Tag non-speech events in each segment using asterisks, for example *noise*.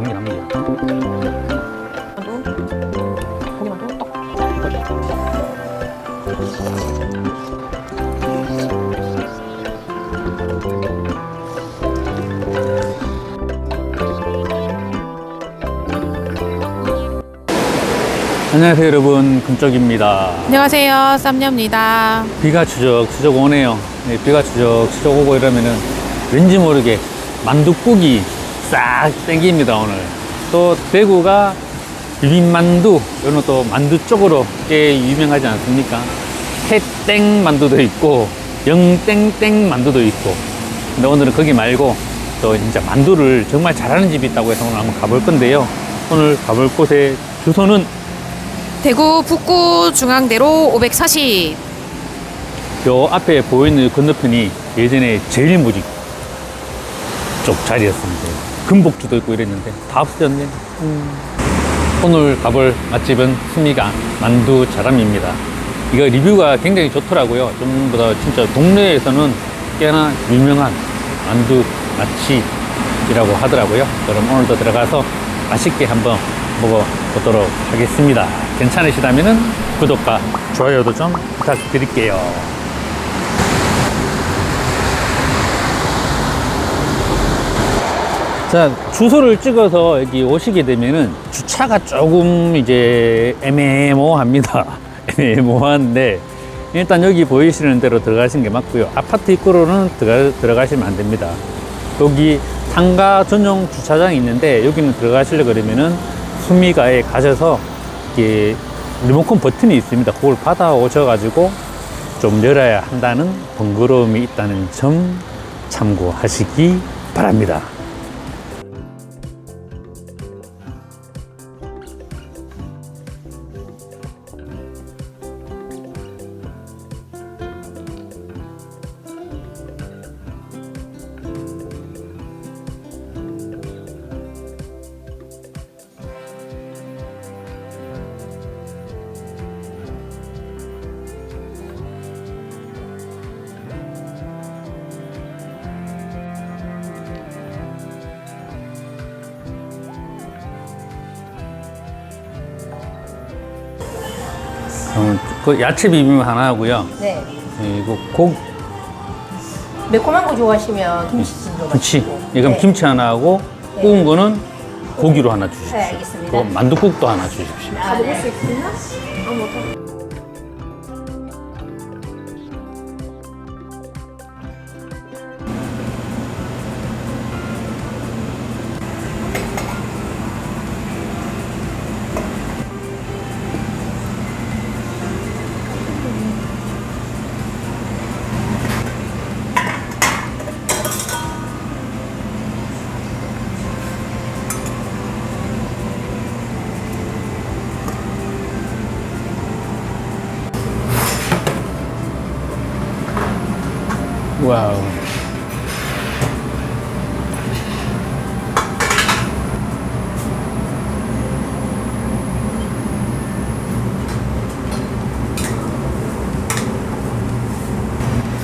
고기 만두, 떡. 안녕하세요 여러분 금쪽입니다. 안녕하세요, 쌈녀입니다. 비가 추적 추적 오네요. 네, 비가 추적 추적 오고 이러면은 왠지 모르게 만두국이 싹 땡깁니다 오늘. 또 대구가 비빔만두 이런 또 만두 쪽으로 꽤 유명하지 않습니까? 해땡 만두도 있고 영땡땡 만두도 있고. 근데 오늘은 거기 말고 또 진짜 만두를 정말 잘하는 집이 있다고 해서 오늘 한번 가볼 건데요. 오늘 가볼 곳의 주소는 대구 북구 중앙대로 540. 요 앞에 보이는 건너편이 예전에 제일무직 쪽 자리였습니다. 금복주도 있고 이랬는데 다 없어졌네. 오늘 가볼 맛집은 수미가 만두 자람입니다. 이거 리뷰가 굉장히 좋더라고요. 전부 다 진짜 동네에서는 꽤나 유명한 만두 맛집이라고 하더라고요. 그럼 오늘도 들어가서 맛있게 한번 먹어보도록 하겠습니다. 괜찮으시다면 구독과 좋아요도 좀 부탁드릴게요. 자, 주소를 찍어서 여기 오시게 되면은 주차가 조금 이제 애매모호합니다. *laughs* 애매모호한데 일단 여기 보이시는 대로 들어가시는 게 맞고요. 아파트 입구로는 들어가, 들어가시면 안 됩니다. 여기 상가 전용 주차장이 있는데 여기는 들어가시려 그러면은 수미가에 가셔서 이게 리모컨 버튼이 있습니다. 그걸 받아 오셔 가지고 좀 열어야 한다는 번거로움이 있다는 점 참고하시기 바랍니다. 그 야채 비빔 하나 하고요. 네. 그리고 고, 매콤한 거 좋아하시면 김치찜도 김치. 맛있고. 이건 네. 김치 하나 하고 네. 구운 거는 고기로 하나 주십시오. 네, 알겠습니다. 만두국도 하나 주십시오. 아, 네. 와우.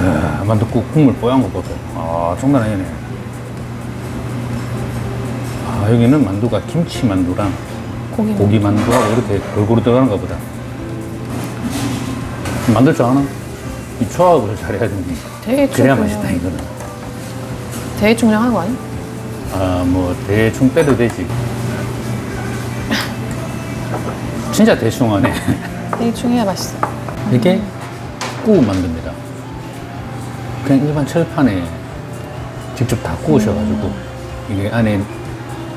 아, 만두국 국물 뽀얀 거 보세요. 아, 장난 아니네. 아, 여기는 만두가 김치 만두랑 고기 만두. 고기 만두하고 이렇게 골고루 들어가는가 보다. 만들 줄 아나? 이 조합을 잘해야 됩니다. 대충 그래야 맛있다, 이거는. 대충 그냥 하는 거 아니야? 아, 뭐, 대충 빼도 되지. 진짜 대충 하네. 대충 해야 맛있어. 이게 구워 만듭니다. 그냥 일반 철판에 직접 다 구우셔가지고, 이게 안에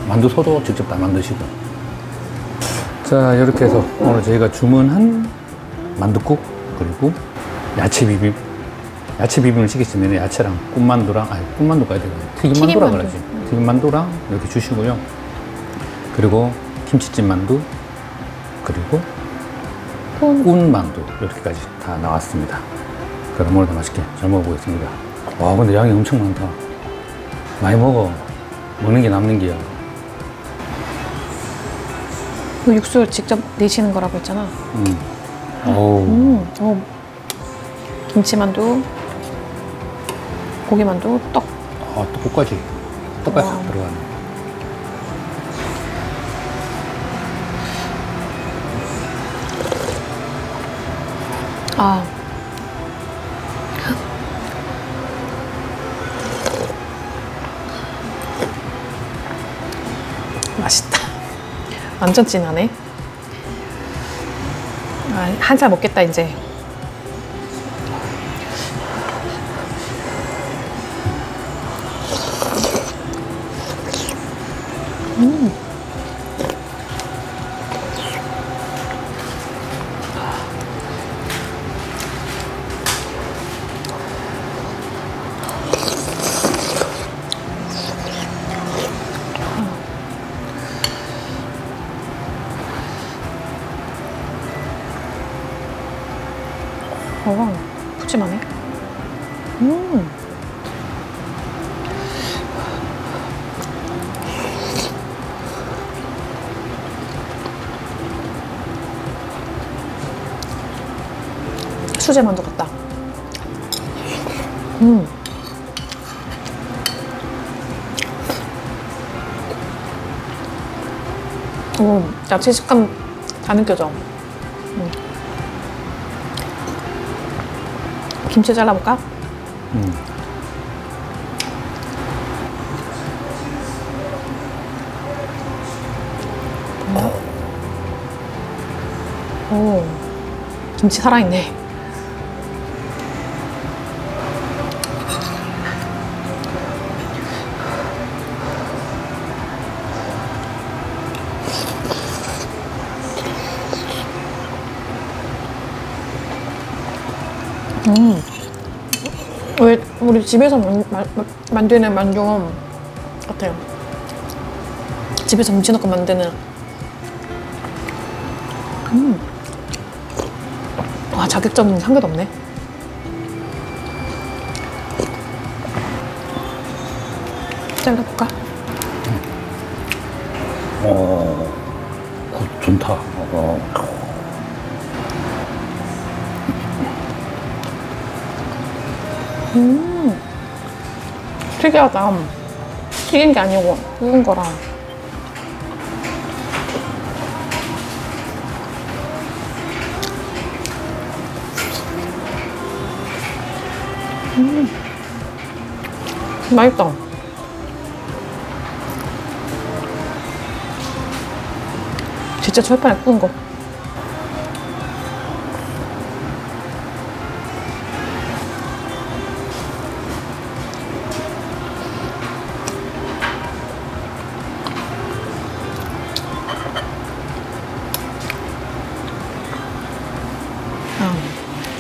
만두소도 직접 다 만드시고. 자, 이렇게 해서 오늘 저희가 주문한 만두국, 그리고 야채 비빔. 야채 비빔을 시키시면 야채랑 꿈만두랑, 아니, 꿈만두가 아니라 튀김만두라 튀김만두. 그러지. 튀김만두랑 이렇게 주시고요. 그리고 김치찜 만두, 그리고 콘. 꾼만두 이렇게까지 다 나왔습니다. 그럼 오늘도 맛있게 잘 먹어보겠습니다. 와 근데 양이 엄청 많다. 많이 먹어. 먹는 게 남는 게야. 그 육수를 직접 내시는 거라고 했잖아. 음. 어우. 음, 어. 김치만두, 고기만두 떡. 아, 떡까지. 떡까지 와. 들어가네. 아. 맛있다. 완전 진하네. 아, 한살 먹겠다, 이제. 어, 푸짐하네. 음. 수제 만두 같다. 음. 오, 야채 식감 다 느껴져. 음. 김치 잘라볼까? 음. 오, 김치 살아있네. 음. 왜 우리 집에서 만, 만, 만드는 만두 같아요. 집에서 김치 넣고 만드는. 음. 와 자극적인 한 개도 없네. 잘라볼까? 어, 굿, 좋다. 어. 특이하다. 튀긴 게 아니고 구운 거랑. 음. 맛있다. 진짜 철판에 구운 거.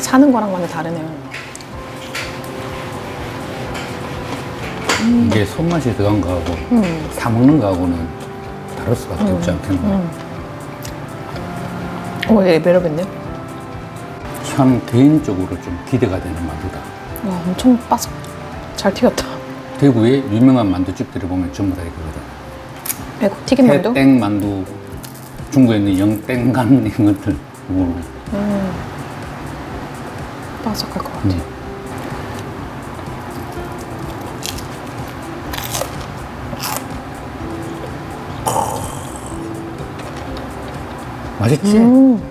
사는 거랑 완전 다르네요. 이게 손맛이 들어간 거하고 음. 사 먹는 거하고는 다를 수밖에 없지 않겠나. 오, 이게 매력 있네. 참 개인적으로 좀 기대가 되는 만두다. 와, 엄청 바삭. 잘 튀겼다. 대구의 유명한 만두집들을 보면 전부 다 이거거든. 이거 튀김 만두? 해땡 만두, 중국에 있는 영땡간 이런 것들. 뭐, 바삭할 것 같아. 음. 맛있지? 음.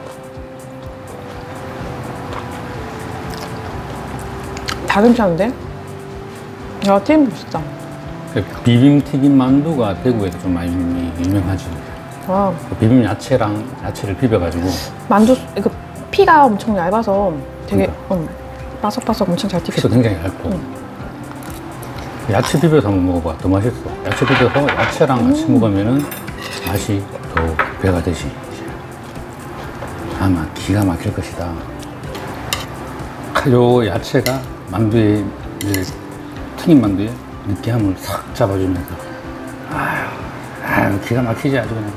다 괜찮은데? 야, 튀김 맛있다. 그 비빔튀김 만두가 대구에서 좀 많이 유명하지. 와, 그 비빔 야채랑 야채를 비벼가지고 만두, 이거 피가 엄청 얇아서 되게, 그러니까. 음, 바삭바삭 엄청 잘 피도 튀겼어. 굉장히 얇고 야채 비벼서 한번 먹어봐. 더 맛있어. 야채 비벼서 야채랑 같이 먹으면은 맛이 더 배가 되지. 아마 기가 막힐 것이다. 요 야채가 이제 튀김 만두의 느끼함을 싹 잡아주면서 아유, 아유 기가 막히지 아주 그냥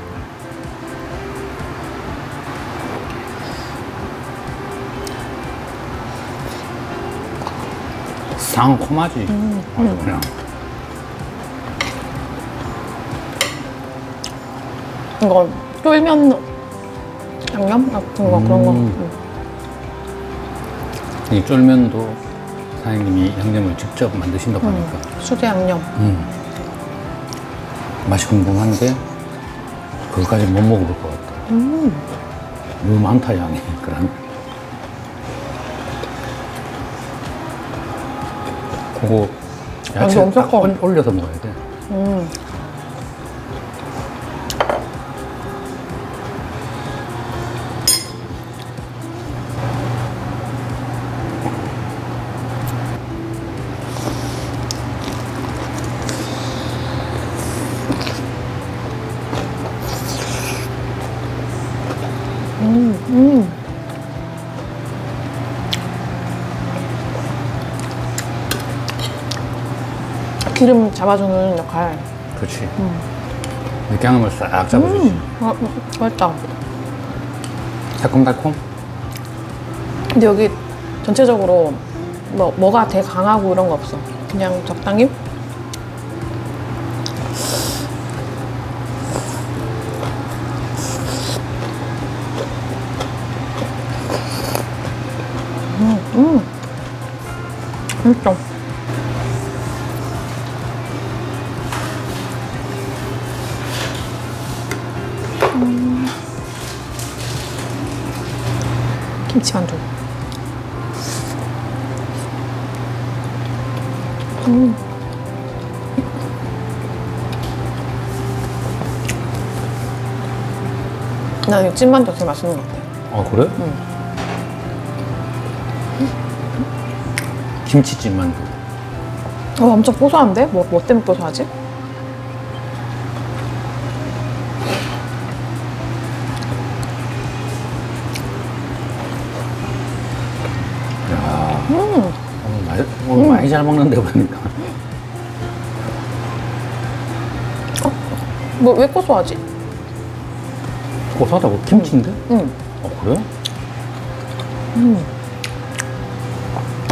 상콤하지 아주 그냥 이거 쫄면 양념 같은 거 그런 거. 음. 음. 이 쫄면도 사장님이 양념을 직접 만드신다고 하니까 수제 양념. 음. 맛이 궁금한데 그것까지 못 먹어볼 것 같다 음. 너무 많다 양이 그런 그거 완전 야채 엄청 딱 커. 올- 올려서 먹어야 돼. 음. 음, 잡아주는 역할. 그렇지. 느끼함을 싹 잡아주지. 아, 음, 맛있다. 새콤달콤? 근데 여기 전체적으로 뭐, 뭐가 되게 강하고 이런 거 없어. 그냥 적당히? 음, 음. 맛있어. 김치만두. 난이 찐만두 되게 맛있는 것 같아. 아, 그래? 김치찜 만두. 어, 엄청 고소한데? 뭐, 뭐 때문에 고소하지? 잘 먹는데 보니까. 뭐, 왜 고소하지? 고소하다고? 김치인데? 응. 어, 그래?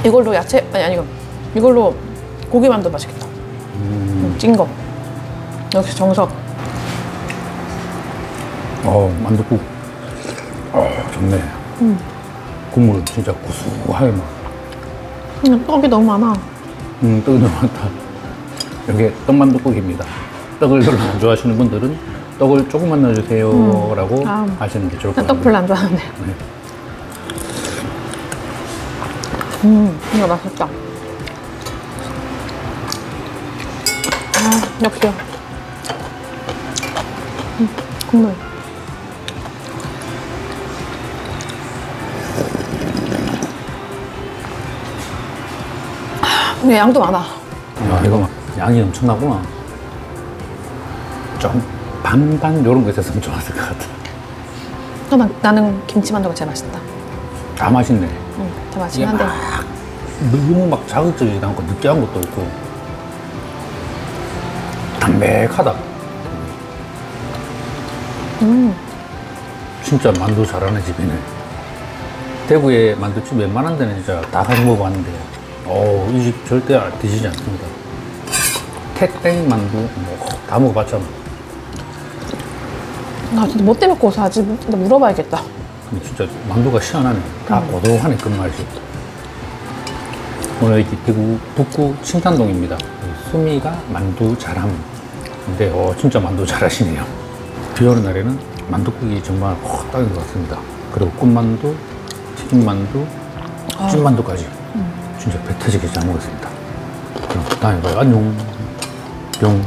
이걸로 야채, 아니, 아니, 이걸로 고기만두 맛있겠다. 음, 찐 거. 역시 정석. 어, 만두국. 어, 좋네. 국물은 진짜 구수하게 막. 음, 떡이 너무 많아. 음, 떡이 너무 많다. 이게 떡만두국입니다. 떡을 별로 안 좋아하시는 분들은 떡을 조금만 넣어주세요. 라고 아. 하시는 게 좋을 것나떡 같아요. 별로 안 좋아하는데. 네. 음, 이거 맛있다. 아, 역시. 음, 국물. 근데 양도 많아. 야, 이거 막 양이 엄청나구나. 좀 반반 이런 거 있었으면 좋았을 것 같아. 아, 난, 나는 김치만두가 제일 맛있다. 다 맛있네. 응, 제일 맛있긴 한데. 막 너무 막 자극적이지 않고 느끼한 것도 없고 담백하다. 음, 진짜 만두 잘하는 집이네. 대구에 만두집 웬만한 데는 진짜 다 가서 먹어봤는데, 어, 이 집 절대 드시지 않습니다. 태땡 만두, 뭐, 다 먹어봤잖아. 나 진짜 뭐 때문에 고소하지? 근데 물어봐야겠다. 근데 진짜 만두가 시원하네. 다 고소하네, 끝맛이. 오늘 여기 대구 북구 칭탄동입니다. 수미가 만두 잘함. 근데, 어, 진짜 만두 잘하시네요. 비 오는 날에는 만두국이 정말 어, 딱인 것 같습니다. 그리고 꿈만두, 튀김만두, 찐만두까지. 진짜 배 터지게 잘 먹었습니다. 그럼 다음에 봐요. 안녕. 뿅.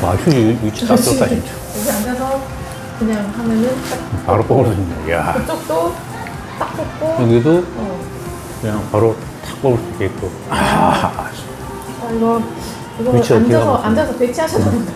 와, 휴지 위치 딱 좋다, 진짜. 여기 앉아서 그냥 하면은 바로 뽑을 수 있네. 이야. 쪽도 딱 뽑고 여기도 어. 그냥 바로 탁 뽑을 수 있게끔. 아, 아, 이거 이거 앉아서. 앉아서 배치하셔도 된다.